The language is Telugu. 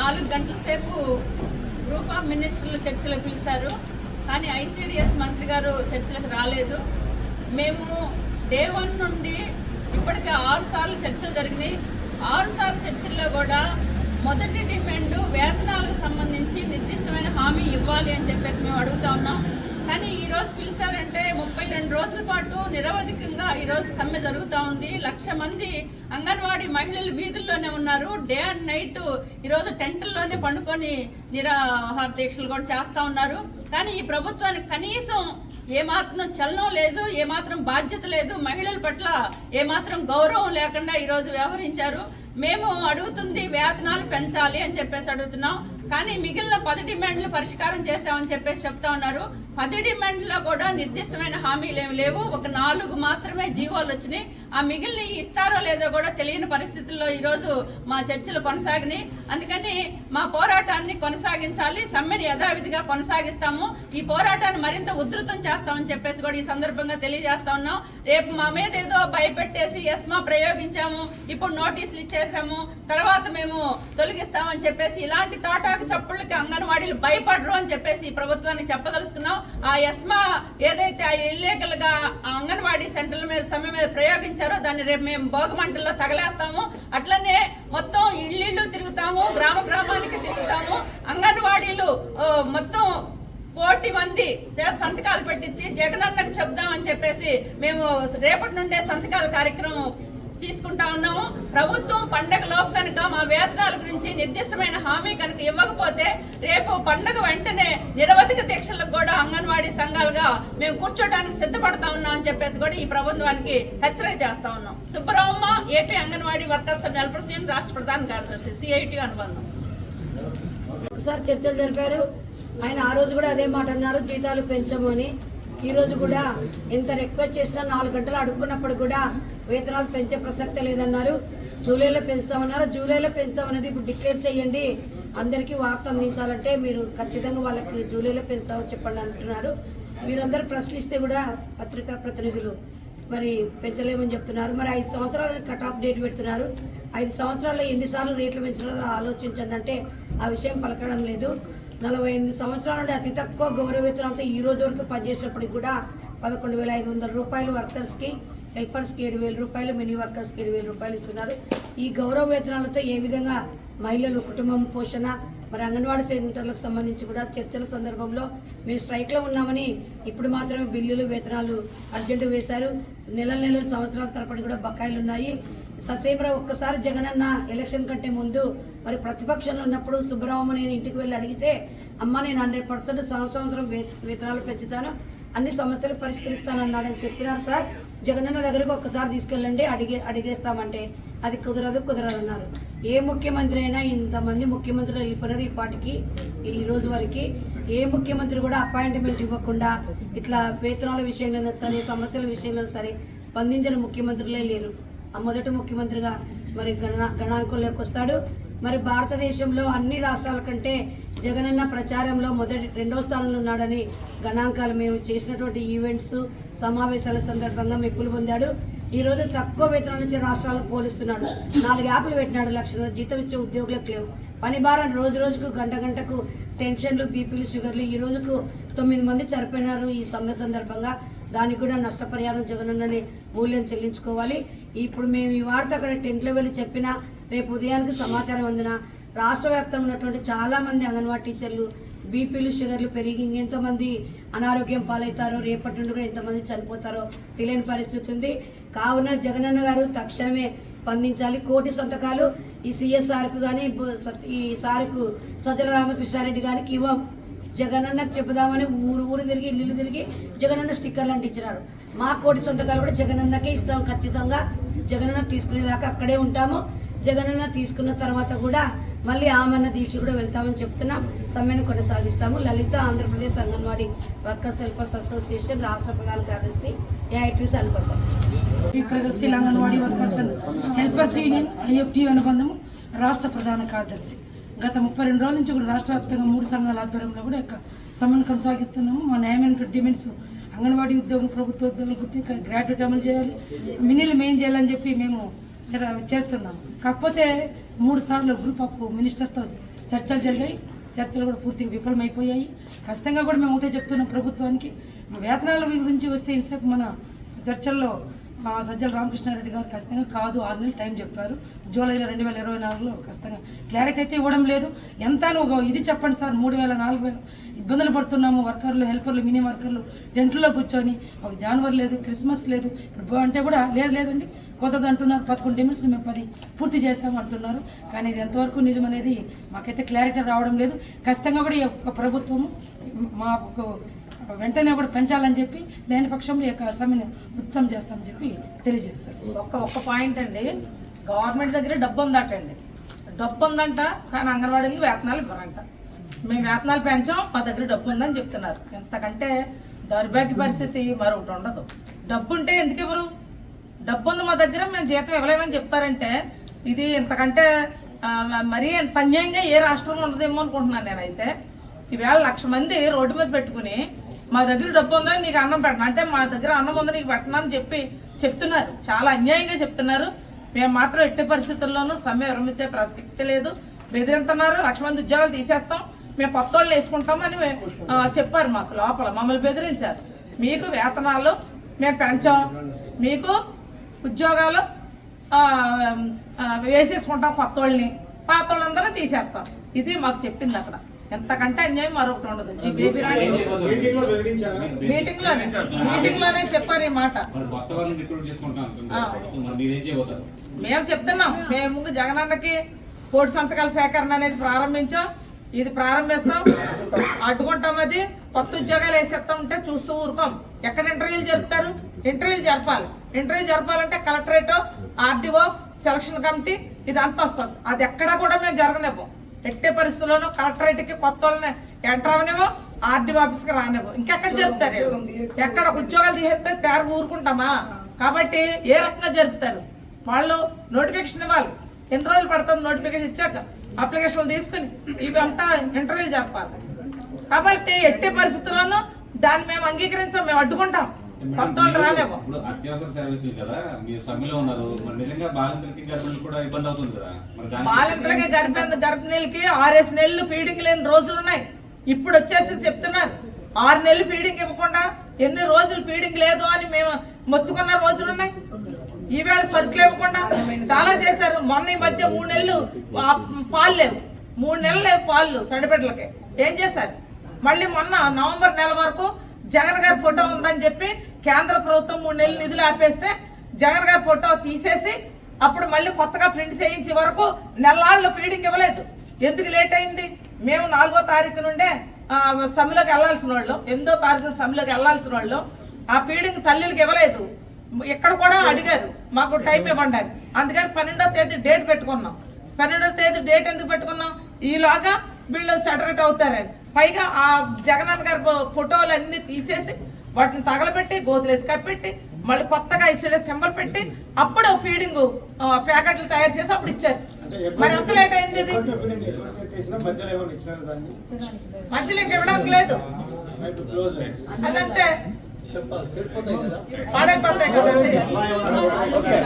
నాలుగు గంటల సేపు గ్రూప్ ఆఫ్ మినిస్టర్లు చర్చలో పిలిచారు. కానీ ఐసీడిఎస్ మంత్రి గారు చర్చలకు రాలేదు. మేము డే వన్ నుండి ఇప్పటికే ఆరు సార్లు చర్చలు జరిగినాయి. ఆరు సార్లు చర్చల్లో కూడా మొదటి డిమాండ్ వేతనాలకు సంబంధించి నిర్దిష్టమైన హామీ ఇవ్వాలి అని చెప్పేసి మేము అడుగుతా ఉన్నాం. కానీ ఈ రోజు పిలిచారంటే ముప్పై రెండు రోజుల పాటు నిరవధికంగా ఈ రోజు సమ్మె జరుగుతూ ఉంది. లక్ష మంది అంగన్వాడీ మహిళలు వీధుల్లోనే ఉన్నారు. డే అండ్ నైట్ ఈరోజు టెంట్లలోనే పండుకొని నిరాహార దీక్షలు కూడా చేస్తూ ఉన్నారు. కానీ ఈ ప్రభుత్వానికి కనీసం ఏమాత్రం చలనం లేదు ఏమాత్రం బాధ్యత లేదు. మహిళల పట్ల ఏమాత్రం గౌరవం లేకుండా ఈరోజు వ్యవహరించారు. మేము అడుగుతుంది వేతనాలు పెంచాలి అని చెప్పేసి అడుగుతున్నాం. కానీ మిగిలిన పది డిమాండ్లు పరిష్కారం చేశామని చెప్పేసి చెప్తా ఉన్నారు. పది డిమాండ్లో కూడా నిర్దిష్టమైన హామీలు ఏమి లేవు. ఒక నాలుగు మాత్రమే జీవోలు వచ్చినాయి. ఆ మిగిలిన ఇస్తారో లేదో కూడా తెలియని పరిస్థితుల్లో ఈరోజు మా చర్చలు కొనసాగినాయి. అందుకని మా పోరాటాన్ని కొనసాగించాలి సమ్మెని యథావిధిగా కొనసాగిస్తాము. ఈ పోరాటాన్ని మరింత ఉధృతం చేస్తామని చెప్పేసి కూడా ఈ సందర్భంగా తెలియజేస్తా ఉన్నాం. రేపు మా మీద ఏదో భయపెట్టేసి ఎస్మా ప్రయోగించాము ఇప్పుడు నోటీసులు ఇచ్చేసాము తర్వాత మేము తొలగిస్తామని చెప్పేసి ఇలాంటి తోటాకు చప్పుళ్ళకి అంగన్వాడీలు భయపడరు అని చెప్పేసి ఈ ప్రభుత్వానికి చెప్పదలుచుకున్నాం. ఆ ఎస్మా ఏదైతే ఆ ఇల్లీగల్గా ఆ అంగన్వాడీ సెంటర్ల మీద సమ్మె మీద ప్రయోగించారు దాన్ని రేపు మేము భోగమంటల్లో తగలేస్తాము. అట్లనే మొత్తం ఇళ్ళిళ్ళు తిరుగుతాము గ్రామ గ్రామానికి తిరుగుతాము. అంగన్వాడీలు మొత్తం కోటి మంది సంతకాలు పెట్టించి జగనన్నకు చెప్దామని చెప్పేసి మేము రేపటి నుండే సంతకాల కార్యక్రమం తీసుకుంటా ఉన్నాము. ప్రభుత్వం పండగ లోపు కనుక మా వేతనాల గురించి నిర్దిష్టమైన హామీ కనుక ఇవ్వకపోతే రేపు పండగ వెంటనే నిరవధిక దీక్షలకు కూడా అంగన్వాడీ సంఘాలుగా మేము కూర్చోడానికి సిద్ధపడతా ఉన్నాం అని చెప్పేసి కూడా ఈ ప్రభుత్వానికి హెచ్చరిక చేస్తా ఉన్నాం. Subbaramamma AP Anganwadi workers and union రాష్ట్ర ప్రధాన కార్యదర్శి సిఐటి అనుబంధం. ఒకసారి చర్చలు జరిపారు. ఆయన ఆ రోజు కూడా అదే మాట అన్నారు జీతాలు పెంచమని ఈరోజు కూడా ఎంత రిక్వెస్ట్ చేసినా నాలుగు గంటలు అడుక్కున్నప్పుడు కూడా వేతనాలు పెంచే ప్రసక్తే లేదన్నారు. జూలైలో పెంచుతామన్నారు. జూలైలో పెంచామనేది ఇప్పుడు డిక్లేర్ చేయండి. అందరికీ వార్త అందించాలంటే మీరు ఖచ్చితంగా వాళ్ళకి జూలైలో పెంచామని చెప్పండి అంటున్నారు. మీరందరూ ప్రశ్నిస్తే కూడా పత్రికా ప్రతినిధులు మరి పెంచలేమని చెప్తున్నారు. మరి ఐదు సంవత్సరాలు కట్ ఆఫ్ డేట్ పెడుతున్నారు. ఐదు సంవత్సరాల్లో ఎన్నిసార్లు రేట్లు పెంచడం ఆలోచించండి అంటే ఆ విషయం పలకడం లేదు. నలభై ఎనిమిది సంవత్సరాల నుండి అతి తక్కువ గౌరవ వేతనాలతో ఈ రోజు వరకు పనిచేసినప్పటికి కూడా పదకొండు వేల ఐదు వందల రూపాయలు వర్కర్స్కి హెల్పర్స్కి ఏడు వేల రూపాయలు మినీ వర్కర్స్కి ఏడు వేల రూపాయలు ఇస్తున్నారు. ఈ గౌరవ వేతనాలతో ఏ విధంగా మహిళలు కుటుంబం పోషణ మరి అంగన్వాడీ సెంటర్లకు సంబంధించి కూడా చర్చల సందర్భంలో మేము స్ట్రైక్లో ఉన్నామని ఇప్పుడు మాత్రమే బిల్లులు వేతనాలు అర్జెంటు వేశారు. నెల నెలల సంవత్సరాల తరపున కూడా బకాయిలు ఉన్నాయి ససేమరావు ఒక్కసారి జగనన్న ఎలక్షన్ కంటే ముందు మరి ప్రతిపక్షంలో ఉన్నప్పుడు సుబ్బరామ నేను ఇంటికి వెళ్ళి అడిగితే అమ్మ నేను హండ్రెడ్ పర్సెంట్ సంవత్సరం వేతనాలు పెంచుతాను అన్ని సమస్యలు పరిష్కరిస్తానన్నాడని చెప్పినారు సార్. జగనన్న దగ్గరకు ఒక్కసారి తీసుకెళ్ళండి అడిగే అడిగేస్తామంటే అది కుదరదు కుదరదు అన్నారు. ఏ ముఖ్యమంత్రి అయినా ఇంతమంది ముఖ్యమంత్రులు వెళ్ళిపోయినారు ఈ పాటికి ఈ రోజు వరకు. ఏ ముఖ్యమంత్రి కూడా అపాయింట్మెంట్ ఇవ్వకుండా ఇట్లా వేతనాల విషయంలో సరే సమస్యల విషయంలో సరే స్పందించిన ముఖ్యమంత్రులే లేరు. మొదటి ముఖ్యమంత్రిగా మరి గణ గణాంకంలోకి వస్తాడు. మరి భారతదేశంలో అన్ని రాష్ట్రాల కంటే జగనన్న ప్రచారంలో మొదటి రెండో స్థానంలో ఉన్నాడని గణాంకాలు మేము చేసినటువంటి ఈవెంట్స్ సమావేశాల సందర్భంగా మెప్పులు పొందాడు. ఈరోజు తక్కువ వేతనాలు నుంచి రాష్ట్రాలకు పోలిస్తున్నాడు. నాలుగు యాప్లు పెట్టినాడు లక్షల జీతం ఇచ్చే ఉద్యోగులకు లేవు. పని భారం రోజు రోజుకు గంట గంటకు టెన్షన్లు బీపీలు షుగర్లు ఈ రోజుకు తొమ్మిది మంది చనిపోయినారు ఈ సమ్మె సందర్భంగా. దానికి కూడా నష్టపరిహారం జగనన్నని మూల్యం చెల్లించుకోవాలి. ఇప్పుడు మేము ఈ వార్త అక్కడ టెంట్లో వెళ్ళి చెప్పినా రేపు ఉదయానికి సమాచారం అందిన రాష్ట్ర వ్యాప్తంగా ఉన్నటువంటి చాలామంది అంగన్వాడీ టీచర్లు బీపీలు షుగర్లు పెరిగి ఇంకెంతమంది అనారోగ్యం పాలవుతారో రేపటి నుండి కూడా ఎంతమంది చనిపోతారో తెలియని పరిస్థితి ఉంది. కావున జగనన్న గారు తక్షణమే స్పందించాలి. కోటి సంతకాలు ఈ సిఎస్ఆర్కు కానీ ఈ సార్కు సజ్జల రామకృష్ణారెడ్డి గారికి ఇవ్వం. జగనన్న చెబుదామని ఊరు ఊరు తిరిగి ఇల్లు తిరిగి జగనన్న స్టిక్కర్లు అంటించినారు. మా కోటి సొంతకాలు కూడా జగనన్నకే ఇస్తాం ఖచ్చితంగా. జగనన్న తీసుకునేదాకా అక్కడే ఉంటాము. జగనన్న తీసుకున్న తర్వాత కూడా మళ్ళీ ఆమన్న దీక్ష కూడా వెళ్తామని చెప్తున్నాం. సమ్మెను కొనసాగిస్తాము. Lalitha Andhra Pradesh Anganwadi workers helpers association రాష్ట్ర ప్రధాన కార్యదర్శి ఏఐటీసీ అనుకుంటాం ప్రగతిశీల Anganwadi workers helpers union IFT అనుబంధం రాష్ట్ర ప్రధాన కార్యదర్శి. గత ముప్పై రెండు రోజుల నుంచి కూడా రాష్ట్ర వ్యాప్తంగా మూడు సంఘాల ఆధ్వర్యంలో కూడా యొక్క సమ్మెను కొనసాగిస్తున్నాము. మా న్యాయమైన డిమాండ్స్ అంగన్వాడీ ఉద్యోగం ప్రభుత్వ ఉద్యోగులు గుర్తి గ్రాడ్యుయేట్ అమలు చేయాలి. మినీలు మెయిన్ చేయాలని చెప్పి మేము చేస్తున్నాం కాకపోతే మూడు సార్లు గ్రూప్ ఆఫ్ మినిస్టర్తో చర్చలు జరిగాయి. చర్చలు కూడా పూర్తిగా విఫలమైపోయాయి. ఖచ్చితంగా కూడా మేము ఒకటే చెప్తున్నాం ప్రభుత్వానికి. వేతనాల గురించి వస్తే ఇంతసేపు మన చర్చల్లో మా సజ్జల రామకృష్ణారెడ్డి గారు ఖచ్చితంగా కాదు ఆరు నెలలు టైం చెప్పారు. జూలైలో రెండు వేల ఇరవై నాలుగులో ఖచ్చితంగా క్లారిటీ అయితే ఇవ్వడం లేదు. ఎంత అని ఒక ఇది చెప్పండి సార్ మూడు వేల నాలుగు వేల ఇబ్బందులు పడుతున్నాము వర్కర్లు హెల్పర్లు మినీ వర్కర్లు టెంట్లో కూర్చొని ఒక జాన్వర్ లేదు క్రిస్మస్ లేదు ఇప్పుడు అంటే కూడా లేదు లేదండి. కొత్తది అంటున్నారు పదకొండు నిమిషాలు మేము పది పూర్తి చేసాము అంటున్నారు. కానీ ఇది ఎంతవరకు నిజం అనేది మాకైతే క్లారిటీ రావడం లేదు. ఖచ్చితంగా కూడా ఈ యొక్క ప్రభుత్వము మాకు వెంటనే కూడా పెంచాలని చెప్పి లేని పక్షంలో ఈ యొక్క సమ్మెను ఉత్తం చేస్తామని చెప్పి తెలియజేస్తారు. ఒక్క ఒక్క పాయింట్ అండి. గవర్నమెంట్ దగ్గర డబ్బు ఉందటండి డబ్బు ఉందంట కానీ అంగన్వాడీకి వేతనాలు ఇవ్వరంట. మేము వేతనాలు పెంచాం మా దగ్గర డబ్బు ఉందని చెప్తున్నారు. ఎంతకంటే దౌర్భాగ్య పరిస్థితి మరొకటి ఉండదు. డబ్బు ఉంటే ఎందుకు ఇవ్వరు? డబ్బు ఉంది మా దగ్గర మేము జీతం ఇవ్వలేమని చెప్పారంటే ఇది ఇంతకంటే మరీ ఎంత అన్యాయంగా ఏ రాష్ట్రంలో ఉండదేమో అనుకుంటున్నాను నేనైతే. ఈవేళ లక్ష మంది రోడ్డు మీద పెట్టుకుని మా దగ్గర డబ్బు ఉందని నీకు అన్నం పెట్టను. అంటే మా దగ్గర అన్నం ఉంది నీకు పెట్టను అని చెప్పి చెప్తున్నారు. చాలా అన్యాయంగా చెప్తున్నారు. మేము మాత్రం ఎట్టి పరిస్థితుల్లోనూ సమ్మె విరమించే ప్రసక్తి లేదు. బెదిరింతున్నారు. లక్ష మంది ఉద్యోగాలు తీసేస్తాం. మేము కొత్త వాళ్ళు వేసుకుంటామని చెప్పారు మాకు లోపల. మమ్మల్ని బెదిరించారు. మీకు వేతనాలు మేము పెంచాం. మీకు ఉద్యోగాలు వేసేసుకుంటాం కొత్త వాళ్ళని. పాత వాళ్ళందరూ తీసేస్తాం. ఇది మాకు చెప్పింది అక్కడ. ఎంతకంటే అన్యాయం మరొకటి ఉండదు. జీ బేబీ రాణి. మీటింగ్లో బెదిరించారా మీటింగ్లోనే మీటింగ్లోనే చెప్పారు ఈ మాట. మేము చెప్తున్నాం. మేము ముందు జగనన్నకి కోటి సంతకాల సేకరణ అనేది ప్రారంభించాం. ఇది ప్రారంభిస్తాం. అడ్డుకుంటాం అది. కొత్త ఉద్యోగాలు వేసేస్తా ఉంటే చూస్తూ ఊరుకోం. ఎక్కడ ఇంటర్వ్యూలు జరుపుతారు? ఇంటర్వ్యూలు జరపాలి. ఇంటర్వ్యూ జరపాలంటే కలెక్టరేట్ ఆర్డీఓ సెలక్షన్ కమిటీ ఇదంతా వస్తుంది అది ఎక్కడా కూడా మేము జరగనివ్వం. ఎట్టే పరిస్థితుల్లోనూ కలెక్టరేట్కి కొత్త వాళ్ళని ఎంటర్ అవనివ్వం ఆర్డీఓ ఆఫీస్కి రానివ్వం. ఇంకెక్కడ జరుపుతారు? ఎక్కడ ఉద్యోగాలు తీసేస్తే తేర ఊరుకుంటామా? కాబట్టి ఏ రకంగా జరుపుతారు? వాళ్ళు నోటిఫికేషన్ ఇవ్వాలి. ఎన్ని రోజులు పడుతుంది నోటిఫికేషన్ ఇచ్చాక? అప్లికేషన్లు తీసుకుని ఇవి అంతా ఇంటర్వ్యూ జరపాలి. కాబట్టి ఎట్టి పరిస్థితుల్లోనూ దాన్ని మేము అంగీకరించాం మేము అడ్డుకుంటాం. ఇప్పుడు అత్యవసర సర్వీసులు కదా మీరు సమ్మెలో ఉన్నారు. మరి నిజంగా బాలింతలకి గర్భిణులు కూడా ఇబ్బంది అవుతుంది కదా? మరి బాలింతలకి గర్భిణి గర్భిణీలకి ఆరేసి నెలలు ఫీడింగ్ లేని రోజులు ఉన్నాయి. ఇప్పుడు వచ్చేసి చెప్తున్నారు. ఆరు నెలలు ఫీడింగ్ ఇవ్వకుండా ఎన్ని రోజులు ఫీడింగ్ లేదు అని మేము మొత్తుకున్న రోజులు ఉన్నాయి. ఈవేళ సరుకులు ఇవ్వకుండా చాలా చేశారు. మొన్న ఈ మధ్య మూడు నెలలు పాలు లేవు. మూడు నెలలు లేవు పాలు సడిబిడ్డలకి ఏం చేశారు? మళ్ళీ మొన్న నవంబర్ నెల వరకు జగన్ గారి ఫోటో ఉందని చెప్పి కేంద్ర ప్రభుత్వం మూడు నెలలు నిధులు ఆపేస్తే జగన్ గారి ఫోటో తీసేసి అప్పుడు మళ్ళీ కొత్తగా ప్రింట్ చేయించే వరకు నెలల్లో ఫీడింగ్ ఇవ్వలేదు. ఎందుకు లేట్ అయింది? మేము నాలుగో తారీఖు నుండే సమ్మెలోకి వెళ్ళాల్సిన వాళ్ళు ఎనిమిదో తారీఖు సమ్మెలోకి వెళ్ళాల్సిన వాళ్ళు ఆ ఫీడింగ్ తల్లికి ఇవ్వలేదు. ఇక్కడ కూడా అడిగారు మాకు టైం ఇవ్వండి అని. అందుకని పన్నెండో తేదీ డేట్ పెట్టుకున్నాం. పన్నెండో తేదీ డేట్ ఎందుకు పెట్టుకున్నాం? ఈలోగా వీళ్ళు సెటరేట్ అవుతారని. పైగా ఆ జగనన్న గారి ఫోటోలు అన్ని తీసేసి వాటిని తగలబెట్టి గోతులేసి కప్పెట్టి మళ్ళీ కొత్తగా ఇచ్చాడు సింబల్ పెట్టి అప్పుడు ఫీడింగ్ ప్యాకెట్లు తయారు చేసి అప్పుడు ఇచ్చారు. మరి ఎంత లేట్ అయింది ఇది? మధ్యలో ఇంక ఇవ్వడానికి లేదు. అదంతే. పాడైపోతాయి కదండి. ఓకే.